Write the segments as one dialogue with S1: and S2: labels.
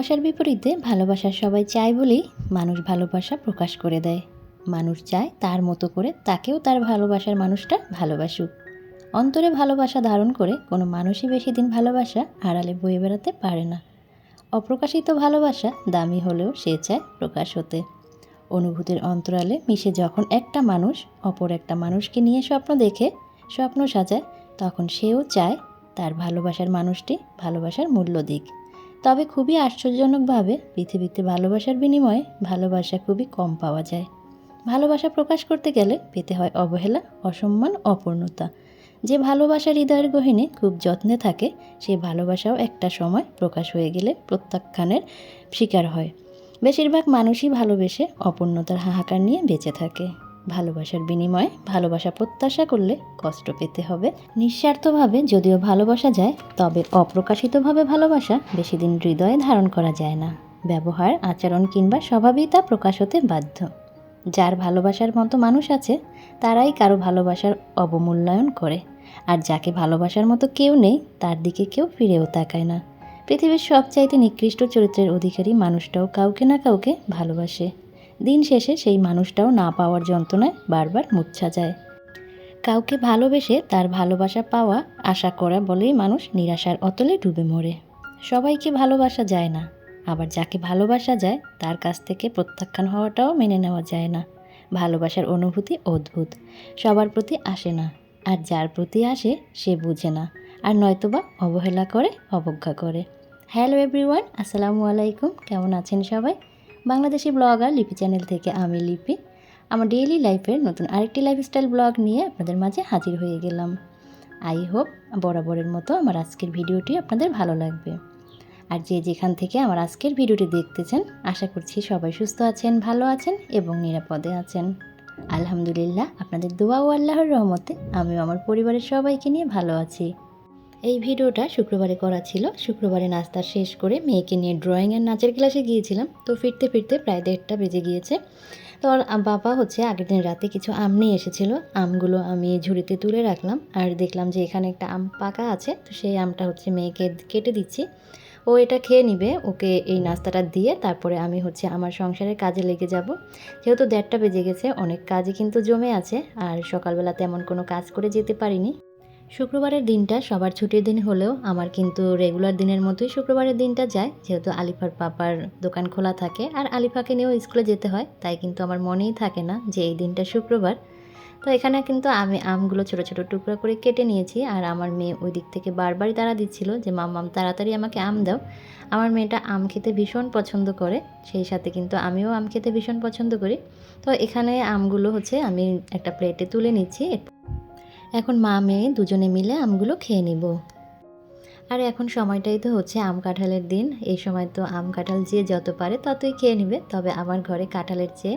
S1: ভালোবাসার বিপরীতে ভালোবাসার সবাই চায় বলেই মানুষ ভালোবাসা প্রকাশ করে দেয়। মানুষ চায় তার মতো করে তাকেও তার ভালোবাসার মানুষটা ভালোবাসুক। অন্তরে ভালোবাসা ধারণ করে কোনো মানুষই বেশি দিন ভালোবাসা আড়ালে বয়ে বেড়াতে পারে না। অপ্রকাশিত ভালোবাসা দামি হলেও সে চায় প্রকাশ হতে। অনুভূতির অন্তরালে মিশে যখন একটা মানুষ অপর একটা মানুষকে নিয়ে স্বপ্ন দেখে, স্বপ্ন সাজায়, তখন সেও চায় তার ভালোবাসার মানুষটি ভালোবাসার মূল্য দিক। তবে খুবই আশ্চর্যজনকভাবে পৃথিবীতে ভালোবাসার বিনিময়ে ভালোবাসা খুবই কম পাওয়া যায়। ভালোবাসা প্রকাশ করতে গেলে পেতে হয় অবহেলা, অসম্মান, অপূর্ণতা। যে ভালোবাসা হৃদয়ের গহিনে খুব যত্নে থাকে, সেই ভালোবাসাও একটা সময় প্রকাশ হয়ে গেলে প্রত্যাখ্যানের শিকার হয়। বেশিরভাগ মানুষই ভালোবেসে অপূর্ণতার হাহাকার নিয়ে বেঁচে থাকে। ভালোবাসার বিনিময়ে ভালোবাসা প্রত্যাশা করলে কষ্ট পেতে হবে। নিঃস্বার্থভাবে যদিও ভালোবাসা যায়, তবে অপ্রকাশিতভাবে ভালোবাসা বেশি দিন হৃদয়ে ধারণ করা যায় না। ব্যবহার, আচরণ কিংবা স্বভাবেই তা প্রকাশ হতে বাধ্য। যার ভালোবাসার মতো মানুষ আছে, তারাই কারও ভালোবাসার অবমূল্যায়ন করে। আর যাকে ভালোবাসার মতো কেউ নেই, তার দিকে কেউ ফিরেও তাকায় না। পৃথিবীর সবচাইতে নিকৃষ্ট চরিত্রের অধিকারী মানুষটাও কাউকে না কাউকে ভালোবাসে। দিন শেষে সেই মানুষটাও না পাওয়ার যন্ত্রণায় বারবার মূর্ছা যায়। কাউকে ভালোবেসে তার ভালোবাসা পাওয়া আশা করা বলেই মানুষ নিরাশার অতলে ডুবে মরে। সবাইকে ভালোবাসা যায় না, আবার যাকে ভালোবাসা যায় তার কাছ থেকে প্রত্যাখ্যান হওয়াটাও মেনে নেওয়া যায় না। ভালোবাসার অনুভূতি অদ্ভুত, সবার প্রতি আসে না, আর যার প্রতি আসে সে বুঝে না, আর নয়তোবা অবহেলা করে, অবজ্ঞা করে। হ্যালো এভরিওয়ান, আসসালামু আলাইকুম, কেমন আছেন সবাই? বাংলাদেশি ব্লগার লিপি চ্যানেল থেকে আমি লিপি। আমার ডেইলি লাইফের নতুন আরেকটি লাইফস্টাইল ব্লগ নিয়ে আপনাদের মাঝে হাজির হয়ে গেলাম। আই হোপ বরাবরের মতো আমার আজকের ভিডিওটি আপনাদের ভালো লাগবে। আর যে যেখান থেকে আমার আজকের ভিডিওটি দেখতেছেন, আশা করছি সবাই সুস্থ আছেন, ভালো আছেন এবং নিরাপদে আছেন। আলহামদুলিল্লাহ, আপনাদের দোয়া ও আল্লাহর রহমতে আমিও আমার পরিবারের সবাইকে নিয়ে ভালো আছি। এই ভিডিওটা শুক্রবারে করা ছিল। শুক্রবারে নাস্তা শেষ করে মেয়েকে নিয়ে ড্রয়িং এর নাচের ক্লাসে গিয়েছিলাম। তো ফিরতে ফিরতে প্রায় দেড়টা বেজে গিয়েছে। তো বাবা হচ্ছে আগের দিন রাতে কিছু আম নিয়ে এসেছিল। আমগুলো আমি ঝুড়িতে তুলে রাখলাম আর দেখলাম যে এখানে একটা আম পাকা আছে। তো সেই আমটা হচ্ছে মেয়েকে কেটে দিচ্ছি। ও এটা খেয়ে নিবে। ওকে এই নাস্তাটা দিয়ে তারপরে আমি হচ্ছে আমার সংসারের কাজে লেগে যাব। যেহেতু দেড়টা বেজে গেছে, অনেক কাজই কিন্তু জমে আছে। আর সকালবেলা তেমন কোনো কাজ করে যেতে পারিনি। শুক্রবারের দিনটা সবার ছুটির দিন হলেও আমার কিন্তু রেগুলার দিনের মতোই শুক্রবারের দিনটা যায়। যেহেতু আলিফার পাপার দোকান খোলা থাকে আর আলিফাকে নিয়েও স্কুলে যেতে হয়, তাই কিন্তু আমার মনেই থাকে না যে এই দিনটা শুক্রবার। তো এখানে কিন্তু আমি আমগুলো ছোটো ছোটো টুকরো করে কেটে নিয়েছি আর আমার মেয়ে ওই দিক থেকে বারবারই তারা দিচ্ছিল যে, মাম তাড়াতাড়ি আমাকে আম দাও। আমার মেয়েটা আম খেতে ভীষণ পছন্দ করে, সেই সাথে কিন্তু আমিও আম খেতে ভীষণ পছন্দ করি। তো এখানে আমগুলো হচ্ছে আমি একটা প্লেটে তুলে নিচ্ছি। এখন মা মেয়ে দুজনে মিলে আমগুলো খেয়ে নিব। আর এখন সময়টাই তো হচ্ছে আম কাঁঠালের দিন। এই সময় তো আম কাঁঠাল যে যত পারে ততই খেয়ে নেবে। তবে আমার ঘরে কাঁঠালের চেয়ে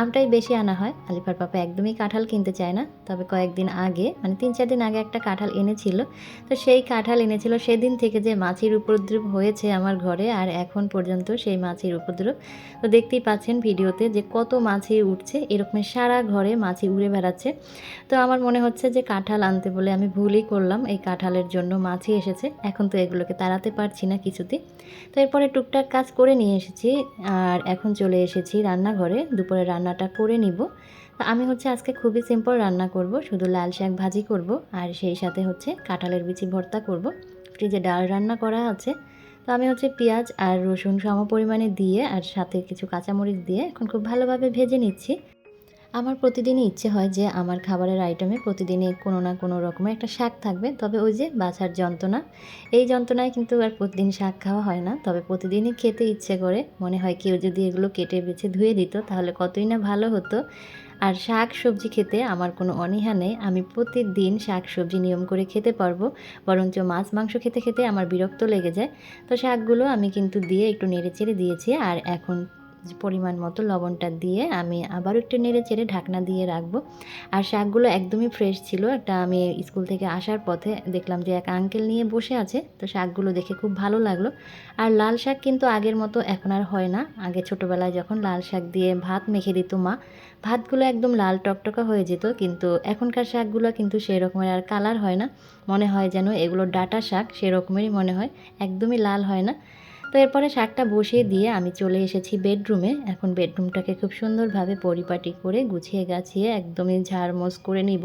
S1: আমটাই বেশি আনা হয়। আলিফার পাপা একদমই কাঁঠাল কিনতে চায় না। তবে কয়েকদিন আগে মানে তিন চার দিন আগে একটা কাঁঠাল এনেছিল। তো সেই কাঁঠাল এনেছিল সেদিন থেকে যে মাছির উপদ্রব হয়েছে আমার ঘরে আর এখন পর্যন্ত সেই মাছির উপদ্রব। তো দেখতেই পাচ্ছেন ভিডিওতে যে কত মাছি উঠছে। এরকম সারা ঘরে মাছি উড়ে বেড়াচ্ছে। তো আমার মনে হচ্ছে যে কাঁঠাল আনতে বলে আমি ভুলই করলাম। এই কাঁঠালের জন্য মাছি এসেছে। এখন তো এগুলোকে তাড়াতে পারছি না কিছুতে। তো এরপরে টুকটাক কাজ করে নিয়ে এসেছি আর এখন চলে এসেছি রান্নাঘরে, দুপুরে রান্নাটা করে নিব। তো আমি হচ্ছে আজকে খুবই সিম্পল রান্না করব, শুধু লাল শাক ভাজি করব আর সেই সাথে হচ্ছে কাঁঠালের বিচি ভর্তা করব। ফ্রিজে ডাল রান্না করা আছে। তো আমি হচ্ছে পেঁয়াজ আর রসুন সম পরিমাণে দিয়ে আর সাথে কিছু কাঁচামরিচ দিয়ে এখন খুব ভালোভাবে ভেজে নিচ্ছি। আমার প্রতিদিনই ইচ্ছে হয় যে আমার খাবারের আইটেমে প্রতিদিনই কোনো না কোনো রকমের একটা শাক থাকবে। তবে ওই যে বাছার যন্ত্রণা, এই যন্ত্রণায় কিন্তু আর প্রতিদিন শাক খাওয়া হয় না। তবে প্রতিদিনই খেতে ইচ্ছে করে। মনে হয় কেউ যদি এগুলো কেটে বেছে ধুয়ে দিত, তাহলে কতই না ভালো হতো। আর শাক সবজি খেতে আমার কোনো অনীহা নেই। আমি প্রতিদিন শাক সবজি নিয়ম করে খেতে পারব, বরঞ্চ মাছ মাংস খেতে খেতে আমার বিরক্ত লেগে যায়। তো শাকগুলো আমি কিন্তু দিয়ে একটু নেড়ে চেড়ে দিয়েছি, আর এখন পরিমাণ মতো লবণটা দিয়ে আমি আবার একটু নেড়ে চেড়ে ঢাকনা দিয়ে রাখব। আর শাকগুলো একদমই ফ্রেশ ছিল। একটা আমি স্কুল থেকে আসার পথে দেখলাম যে এক আঙ্কেল নিয়ে বসে আছে, তো শাকগুলো দেখে খুব ভালো লাগল। আর লাল শাক কিন্তু আগের মতো এখন আর হয় না। আগে ছোটোবেলায় যখন লাল শাক দিয়ে ভাত মেখে দিত মা, ভাতগুলো একদম লাল টকটকা হয়ে যেত। কিন্তু এখনকার শাকগুলো কিন্তু সেই রকমের আর কালার হয় না। মনে হয় যেন এগুলো ডাটা শাক, সেরকমেরই মনে হয়। একদমই লাল হয় না। তো এরপরে শাকটা বসিয়ে দিয়ে আমি চলে এসেছি বেডরুমে। এখন বেডরুমটাকে খুব সুন্দরভাবে পরিপাটি করে গুছিয়ে গাছিয়ে একদমই ঝাড়মোজ করে নিব।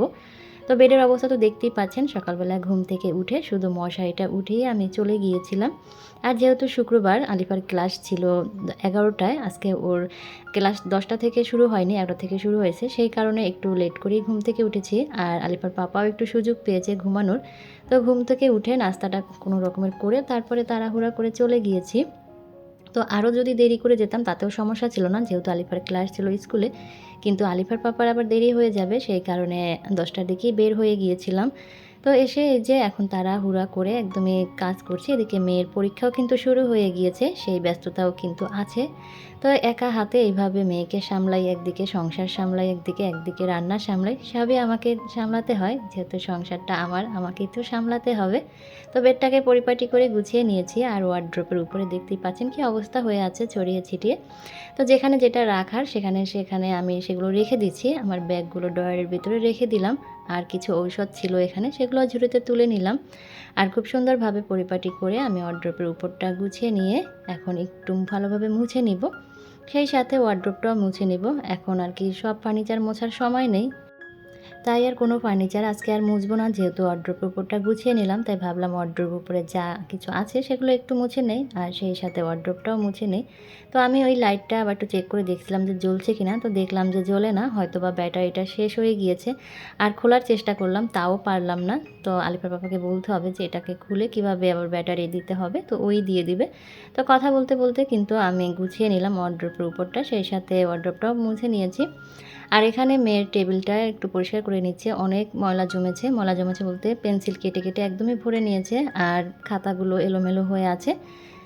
S1: তো বেডের অবস্থা তো দেখতেই পাচ্ছেন, সকালবেলা ঘুম থেকে উঠে শুধু মশারিটা উঠেই আমি চলে গিয়েছিলাম। আর যেহেতু শুক্রবার, আলিফার ক্লাস ছিল এগারোটায়, আজকে ওর ক্লাস দশটা থেকে শুরু হয়নি, এগারোটা থেকে শুরু হয়েছে। সেই কারণে একটু লেট করেই ঘুম থেকে উঠেছি। আর আলিফার পাপাও একটু সুযোগ পেয়েছে ঘুমানোর। তো ঘুম থেকে উঠে নাস্তাটা কোনো রকমের করে তারপরে তাড়াহুড়া করে চলে গিয়েছি। তো আরও যদি দেরি করে যেতাম তাতেও সমস্যা ছিল না, যেহেতু আলিফার ক্লাস ছিল স্কুলে। কিন্তু আলিফার পাপার আবার দেরি হয়ে যাবে, সেই কারণে দশটার দিকেই বের হয়ে গিয়েছিলাম। তো এসে এই যে এখন তারা হুড়া করে একদমই কাজ করছে, এদিকে মেয়ের পরীক্ষাও কিন্তু শুরু হয়ে গিয়েছে, সেই ব্যস্ততাও কিন্তু আছে। তো একা হাতে এইভাবে মেয়েকে সামলাই, একদিকে সংসার সামলাই, একদিকে একদিকে রান্না সামলাই, সবই আমাকে সামলাতে হয়। যেহেতু সংসারটা আমার, আমাকেই তো সামলাতে হবে। তো বেডটাকে পরিপাটি করে গুছিয়ে নিয়েছি আর ওয়ার্ড্রপের উপরে দেখতেই পাচ্ছেন কি অবস্থা হয়ে আছে ছড়িয়ে ছিটিয়ে। তো যেখানে যেটা রাখার সেখানে সেখানে আমি সেগুলো রেখে দিচ্ছি। আমার ব্যাগগুলো ডয়ারের ভিতরে রেখে দিলাম। আর কিছু ঔষধ ছিল এখানে, সেগুলো ঝুড়িতে তুলে নিলাম। আর খুব সুন্দরভাবে পরিপাটি করে আমি ওয়ার্ড্রপের উপরটা গুছিয়ে নিয়ে এখন একটু ভালোভাবে মুছে নিব। সেই সাথে ওয়ার্ড্রপটাও মুছে নিব। এখন আর কি সব ফার্নিচার মোছার সময় নেই। তাই আর কোনো ফার্নিচার আজকে আর মুছবো না। যেহেতু অর্ড্রোপ উপরটা গুছিয়ে নিলাম, তাই ভাবলাম অর্ড্রোপ উপরে যা কিছু আছে সেগুলো একটু মুছে নেই আর সেই সাথে অর্ড্রোপটাও মুছে নেই। তো আমি ওই লাইটটা আবার একটু চেক করে দেখছিলাম যে জ্বলছে কি না তো দেখলাম যে জ্বলে না হয়তো বা ব্যাটারিটা শেষ হয়ে গিয়েছে। আর খোলার চেষ্টা করলাম, তাও পারলাম না। তো আলিফার পাপাকে বলতে হবে যে এটাকে খুলে কীভাবে আবার ব্যাটারি দিতে হবে, তো ওই দিয়ে দিবে। তো কথা বলতে বলতে কিন্তু আমি গুছিয়ে নিলাম অর্ড্রোপের উপরটা, সেই সাথে অর্ড্রোপটাও মুছে নিয়েছি। আর এখানে মেয়ের টেবিলটা একটু পরিষ্কার করে নিচ্ছে। অনেক ময়লা জমেছে। ময়লা জমেছে বলতে পেন্সিল কেটে কেটে একদমই ভরে নিয়েছে আর খাতাগুলো এলোমেলো হয়ে আছে।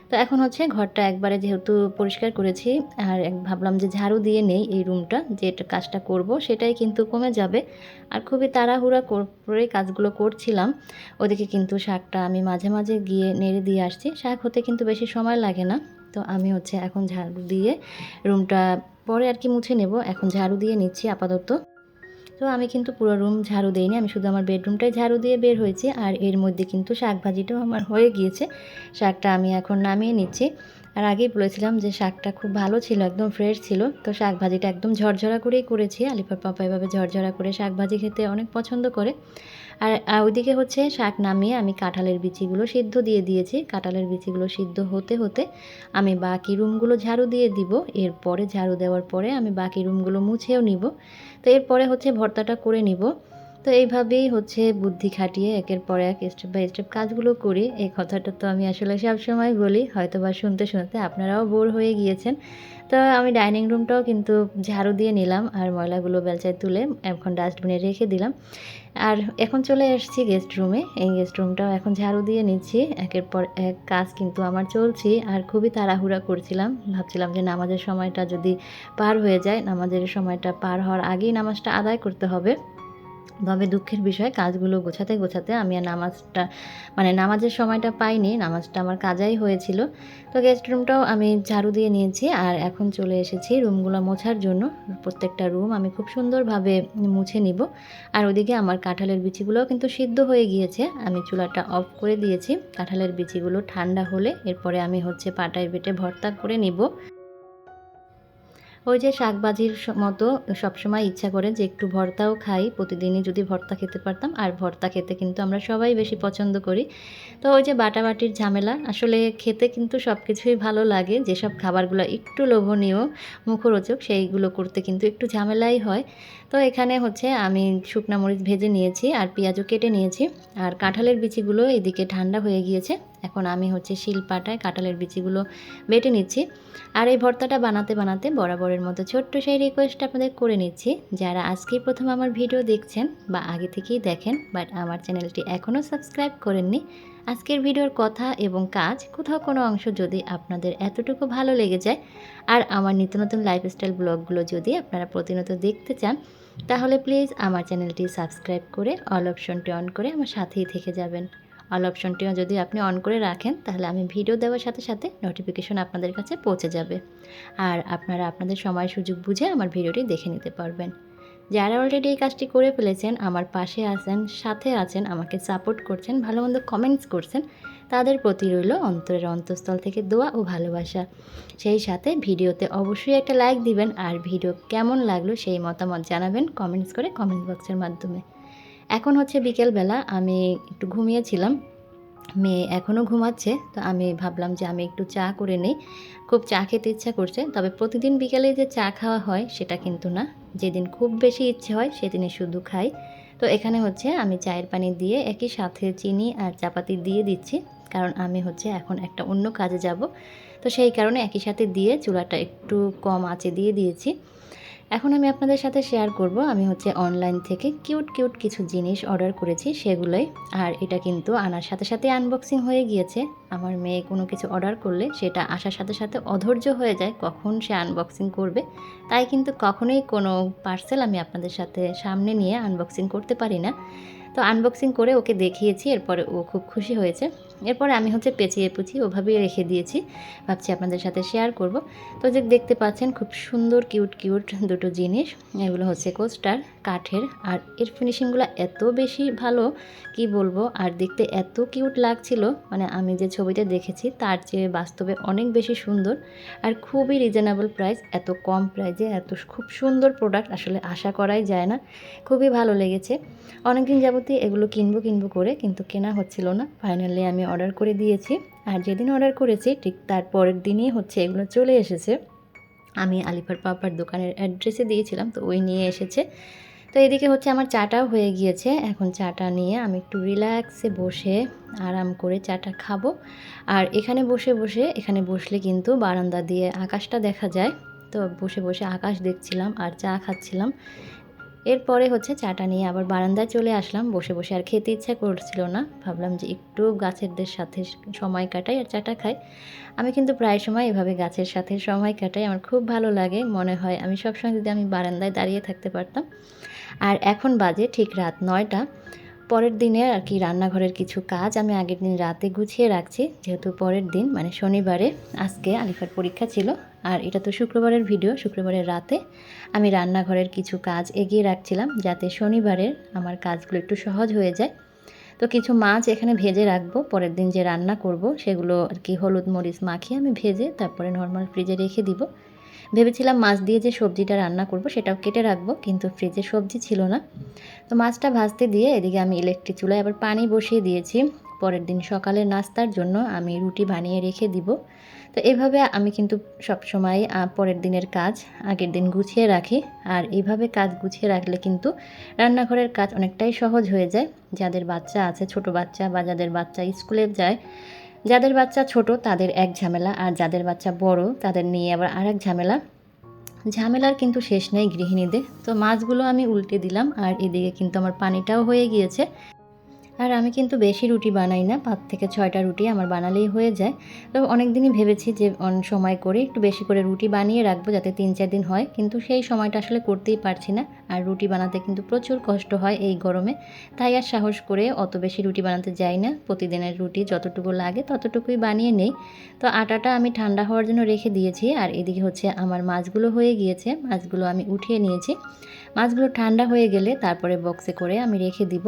S1: তো এখন হচ্ছে ঘরটা একবারে যেহেতু পরিষ্কার করেছি আর ভাবলাম যে ঝাড়ু দিয়ে নেই এই রুমটা, যে কাজটা করব সেটাই কিন্তু কমে যাবে। আর খুবই তাড়াহুড়া করে কাজগুলো করছিলাম। ওদিকে কিন্তু শাকটা আমি মাঝে মাঝে গিয়ে নেড়ে দিয়ে আসছি। শাক হতে কিন্তু বেশি সময় লাগে না। তো আমি হচ্ছে এখন ঝাড়ু দিয়ে রুমটা পরে আর কি মুছে নেব। এখন ঝাড়ু দিয়ে নিচ্ছি আপাতত। তো আমি কিন্তু পুরো রুম ঝাড়ু দিইনি, আমি শুধু আমার বেডরুমটাই ঝাড়ু দিয়ে বের হয়েছি। আর এর মধ্যে কিন্তু শাক ভাজিটাও আমার হয়ে গিয়েছে। শাকটা আমি এখন নামিয়ে নিচ্ছি। আর আগেই বলেছিলাম যে শাকটা খুব ভালো ছিল, একদম ফ্রেশ ছিল। তো শাক ভাজিটা একদম ঝরঝরা করেই করেছি। আলিফার পাপা এভাবে ঝরঝরা করে শাক ভাজি খেতে অনেক পছন্দ করে। আর ওইদিকে হচ্ছে শাক নামিয়ে আমি কাঁঠালের বিচিগুলো সিদ্ধ দিয়ে দিয়েছি। কাঁঠালের বিচিগুলো সিদ্ধ হতে হতে আমি বাকি রুমগুলো ঝাড়ু দিয়ে দিব। এরপরে ঝাড়ু দেওয়ার পরে আমি বাকি রুমগুলো মুছেও নিব। তো এরপরে হচ্ছে ভর্তাটা করে নিব। তো এইভাবেই হচ্ছে বুদ্ধি খাটিয়ে একের পর এক স্টেপ বাই স্টেপ কাজগুলো করি। এই কথাটা তো আমি আসলে সবসময় বলি হয়তো বা শুনতে শুনতে আপনারাও বোর হয়ে গিয়েছেন। তো আমি ডাইনিং রুমটাও কিন্তু ঝাড়ু দিয়ে নিলাম আর ময়লাগুলো বেলচায় তুলে এখন ডাস্টবিনে রেখে দিলাম। আর এখন চলে এসেছি গেস্ট রুমে এই গেস্ট রুমটাও এখন ঝাড়ু দিয়ে নিচ্ছি। একের পর এক কাজ কিন্তু আমার চলছি আর খুবই তাড়াহুড়া করছিলাম। ভাবছিলাম যে নামাজের সময়টা যদি পার হয়ে যায়, নামাজের সময়টা পার হওয়ার আগেই নামাজটা আদায় করতে হবে। তবে দুঃখের বিষয়, কাজগুলো গোছাতে গোছাতে আমি আর নামাজটা মানে নামাজের সময়টা পাইনি, নামাজটা আমার কাজাই হয়েছিল। তো গেস্ট রুমটাও আমি ঝাড়ু দিয়ে নিয়েছি আর এখন চলে এসেছি রুমগুলো মোছার জন্য। প্রত্যেকটা রুম আমি খুব সুন্দরভাবে মুছে নিব। আর ওদিকে আমার কাঁঠালের বিচিগুলোও কিন্তু সিদ্ধ হয়ে গিয়েছে। আমি চুলাটা অফ করে দিয়েছি। কাঁঠালের বিচিগুলো ঠান্ডা হলে এরপরে আমি হচ্ছে পাটায় বেটে ভর্তা করে নিব। ওই যে শাকবাজির মতো সবসময় ইচ্ছা করে যে একটু ভর্তাও খাই। প্রতিদিনই যদি ভর্তা খেতে পারতাম, আর ভর্তা খেতে কিন্তু আমরা সবাই বেশি পছন্দ করি। তো ওই যে বাটাবাটির ঝামেলা, আসলে খেতে কিন্তু সব কিছুই ভালো লাগে। যেসব খাবারগুলো একটু লোভনীয়, মুখরোচক, সেইগুলো করতে কিন্তু একটু ঝামেলাই হয়। তো এখানে হচ্ছে আমি শুকনা মরিচ ভেজে নিয়েছি আর পেঁয়াজও কেটে নিয়েছি। আর কাঁঠালের বিচিগুলো এদিকে ঠান্ডা হয়ে গিয়েছে। এখন আমি হচ্ছে শিলপাটায় কাঁঠালের বিচিগুলো বেটে নিচ্ছি। আর এই ভর্তাটা বানাতে বানাতে বরাবরের মতো ছোট্ট সেই রিকোয়েস্ট আপনাদের করে নিচ্ছি। যারা আজকেই প্রথম আমার ভিডিও দেখছেন বা আগে থেকেই দেখেন বাট আমার চ্যানেলটি এখনও সাবস্ক্রাইব করেননি, আজকের ভিডিওর কথা এবং কাজ কোথাও কোনো অংশ যদি আপনাদের এতটুকু ভালো লেগে যায়, আর আমার নিত্য নতুন লাইফস্টাইল ব্লগগুলো যদি আপনারা প্রতিনিয়ত দেখতে চান তাহলে প্লিজ আমার চ্যানেলটি সাবস্ক্রাইব করে অল অপশনটি অন করে আমার সাথেই থেকে যাবেন। অল অপশনটিও যদি আপনি অন করে রাখেন, তাহলে আমি ভিডিও দেওয়ার সাথে সাথে নোটিফিকেশন আপনাদের কাছে পৌঁছে যাবে। আর আপনারা আপনাদের সময় সুযোগ বুঝে আমার ভিডিওটি দেখে নিতে পারবেন। যারা অলরেডি এই কাজটি করে ফেলেছেন, আমার পাশে আছেন, সাথে আছেন, আমাকে সাপোর্ট করছেন, ভালো মন্দ কমেন্টস করছেন তাদের প্রতি রইল অন্তরের অন্তঃস্থল থেকে দোয়া ও ভালোবাসা। সেই সাথে ভিডিওতে অবশ্যই একটা লাইক দিবেন আর ভিডিও কেমন লাগল সেই মতামত জানাবেন কমেন্টস করে কমেন্ট বক্সের মাধ্যমে। এখন হচ্ছে বিকেলবেলা, আমি একটু ঘুমিয়েছিলাম, মেয়ে এখনও ঘুমাচ্ছে, তো আমি ভাবলাম যে আমি একটু চা করে নিই। খুব চা খেতে ইচ্ছা করছে, তবে প্রতিদিন বিকেলে যে চা খাওয়া হয় সেটা কিন্তু না। যেদিন খুব বেশি ইচ্ছে হয় সেদিনই শুধু খাই। তো এখানে হচ্ছে আমি চায়ের পানি দিয়ে একই সাথে চিনি আর চাপাতি দিয়ে দিচ্ছি। কারণ আমি হচ্ছে এখন একটা অন্য কাজে যাব। তো সেই কারণে একই সাথে দিয়ে চুলাটা একটু কম আঁচে দিয়ে দিয়েছি। এখন আমি আপনাদের সাথে শেয়ার করব, আমি হচ্ছে অনলাইন থেকে কিউট কিউট কিছু জিনিস অর্ডার করেছি সেগুলোই। আর এটা কিন্তু আনার সাথে সাথে আনবক্সিং হয়ে গিয়েছে। আমার মেয়ে কোনো কিছু অর্ডার করলে সেটা আসার সাথে সাথে অধৈর্য হয়ে যায় কখন সে আনবক্সিং করবে। তাই কিন্তু কখনোই কোনো পার্সেল আমি আপনাদের সাথে সামনে নিয়ে আনবক্সিং করতে পারি না। তো আনবক্সিং করে ওকে দেখিয়েছি, এরপরে ও খুব খুশি হয়েছে। এরপরে আমি হচ্ছে পেঁচিয়ে পুচি ওভাবেই রেখে দিয়েছি। ভাবছি আপনাদের সাথে শেয়ার করব। তো যে দেখতে পাচ্ছেন খুব সুন্দর কিউট কিউট দুটো জিনিস। এগুলো হচ্ছে কোস্টার কাঠের আর এর ফিনিশিংগুলো এত বেশি ভালো, কি বলব? আর দেখতে এত কিউট লাগছিল। মানে আমি যে ছবিতে দেখেছি তার চেয়ে বাস্তবে অনেক বেশি সুন্দর আর খুবই রিজনেবল প্রাইস এত কম প্রাইসে এত খুব সুন্দর প্রোডাক্ট আসলে আশা করাই যায় না। খুবই ভালো লেগেছে। অনেকদিন যাবতীয় এগুলো কিনবো কিনবো করে কিন্তু কেনা হচ্ছিল না। ফাইনালি আমি অর্ডার করে দিয়েছি। আর যেদিন অর্ডার করেছি ঠিক তার পরের দিনই হচ্ছে এগুলো চলে এসেছে। আমি আলিফার পাপার দোকানের অ্যাড্রেসে দিয়েছিলাম, তো ওই নিয়ে এসেছে। তো এদিকে হচ্ছে আমার চাটাও হয়ে গিয়েছে। এখন চাটা নিয়ে আমি একটু রিল্যাক্সে বসে আরাম করে চাটা খাব। আর এখানে বসে বসে, এখানে বসলে কিন্তু বারান্দা দিয়ে আকাশটা দেখা যায়। তো বসে বসে আকাশ দেখছিলাম আর চা খাচ্ছিলাম। এরপরে হচ্ছে চাটা নিয়ে আবার বারান্দায় চলে আসলাম। বসে বসে আর খেতে ইচ্ছা করছিল না। ভাবলাম যে একটু গাছেরদের সাথে সময় কাটাই আর চাটা খাই। আমি কিন্তু প্রায় সময় এভাবে গাছের সাথে সময় কাটাই। আমার খুব ভালো লাগে। মনে হয় আমি সবসময় যদি আমি বারান্দায় দাঁড়িয়ে থাকতে পারতাম আর এখন বাজে ঠিক রাত নয়টা। পরের দিনে আর কি রান্নাঘরের কিছু কাজ আমি আগের দিন রাতে গুছিয়ে রাখছি, যেহেতু পরের দিন মানে শনিবারে আজকে আলিফার পরীক্ষা ছিল। আর এটা তো শুক্রবারের ভিডিও, শুক্রবারের রাতে আমি রান্নাঘরের কিছু কাজ এগিয়ে রাখছিলাম, যাতে শনিবারের আমার কাজগুলো একটু সহজ হয়ে যায়। তো কিছু মাছ এখানে ভেজে রাখব, পরের দিন যে রান্না করব সেগুলো আর কি হলুদ মরিচ মাখিয়ে আমি ভেজে তারপরে নর্মাল ফ্রিজে রেখে দিব। ভেবেছিলাম মাছ দিয়ে যে সবজিটা রান্না করব সেটাও কেটে রাখব, কিন্তু ফ্রিজে সবজি ছিল না। তো মাছটা ভাজতে দিয়ে এদিকে আমি ইলেকট্রিক চুলায় আবার পানি বসিয়ে দিয়েছি। পরের দিন সকালে নাস্তার জন্য আমি রুটি বানিয়ে রেখে দিব। তো এভাবে আমি কিন্তু সবসময় পরের দিনের কাজ আগের দিন গুছিয়ে রাখি। আর এইভাবে কাজ গুছিয়ে রাখলে কিন্তু রান্নাঘরের কাজ অনেকটাই সহজ হয়ে যায়। যাদের বাচ্চা আছে, ছোট বাচ্চা বা যাদের বাচ্চা স্কুলে যায় যাদের বাচ্চা ছোট, তাদের এক ঝামেলা, আর যাদের বাচ্চা বড়, তাদের নিয়ে আবার আর এক ঝামেলা। ঝামেলার কিন্তু শেষ নেই গৃহিণীদের। তো মাছগুলো আমি উল্টে দিলাম, আর এদিকে কিন্তু আমার পানিটাও হয়ে গিয়েছে। আর আমি কিন্তু বেশি রুটি বানাই না, পাঁচ থেকে ছয়টা রুটি আমার বানালেই হয়ে যায়। তো অনেক দিনই ভেবেছি যে সময় করে একটু বেশি করে রুটি বানিয়ে রাখব যাতে তিন চার দিন হয়, কিন্তু সেই সময়টা আসলে করতেই পারছি না। আর রুটি বানাতে কিন্তু প্রচুর কষ্ট হয় এই গরমে, তাই আর সাহস করে অত বেশি রুটি বানাতে যাই না। প্রতিদিনের রুটি যতটুকু লাগে ততটুকুই বানিয়ে নেই। তো আটাটা আমি ঠান্ডা হওয়ার জন্য রেখে দিয়েছি, আর এদিকে হচ্ছে আমার মাছগুলো হয়ে গিয়েছে, মাছগুলো আমি উঠিয়ে নিয়েছি। মাছগুলো ঠান্ডা হয়ে গেলে তারপরে বক্সে করে আমি রেখে দিব।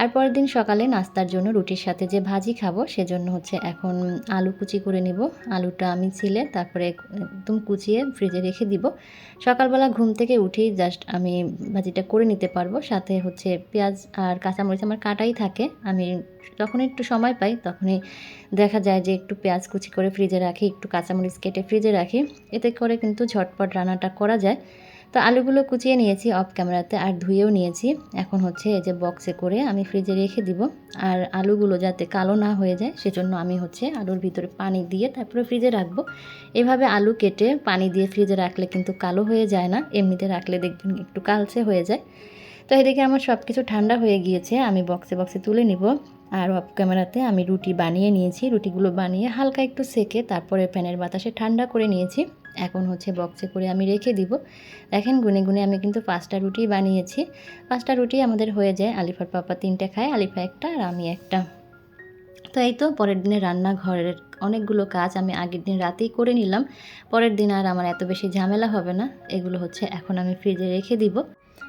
S1: আর পরের দিন সকালে নাস্তার জন্য রুটির সাথে যে ভাজি খাব সেজন্য হচ্ছে এখন আলু কুচি করে নিব। আলুটা আমি ছিলে তারপরে একদম কুচিয়ে ফ্রিজে রেখে দিব। সকালবেলা ঘুম থেকে উঠেই জাস্ট আমি ভাজিটা করে নিতে পারব। সাথে হচ্ছে পেঁয়াজ আর কাঁচামরিচ আমার কাটাই থাকে। আমি যখন একটু সময় পাই তখনই দেখা যায় যে একটু পেঁয়াজ কুচি করে ফ্রিজে রাখি, একটু কাঁচামরিচ কেটে ফ্রিজে রাখি। এতে করে কিন্তু ঝটপট রান্নাটা করা যায়। তো আলুগুলো কুচিয়ে নিয়েছি অফ ক্যামেরাতে আর ধুয়েও নিয়েছি। এখন হচ্ছে এই যে বক্সে করে আমি ফ্রিজে রেখে দিব। আর আলুগুলো যাতে কালো না হয়ে যায়, সেজন্য আমি হচ্ছে আলুর ভিতরে পানি দিয়ে তারপরে ফ্রিজে রাখব। এভাবে আলু কেটে পানি দিয়ে ফ্রিজে রাখলে কিন্তু কালো হয়ে যায় না, এমনিতে রাখলে দেখবেন একটু কালচে হয়ে যায়। তো এদিকে আমার সব কিছু ঠান্ডা হয়ে গিয়েছে, আমি বক্সে বক্সে তুলে নিব। আর অফ ক্যামেরাতে আমি রুটি বানিয়ে নিয়েছি। রুটিগুলো বানিয়ে হালকা একটু সেকে তারপরে প্যানের বাতাসে ঠান্ডা করে নিয়েছি। এখন হচ্ছে বক্সে করে আমি রেখে দিব। দেখেন গুনে গুনে আমি কিন্তু পাঁচটা রুটি বানিয়েছি। পাঁচটা রুটি আমাদের হয়ে যায়। আলিফার পাপা তিনটে খায়, আলিফা একটা আর আমি একটা। তো এই তো পরের দিনে রান্নাঘরের অনেকগুলো কাজ আমি আগের দিন রাতেই করে নিলাম। পরের দিন আর আমার এত বেশি ঝামেলা হবে না। এগুলো হচ্ছে এখন আমি ফ্রিজে রেখে দিব।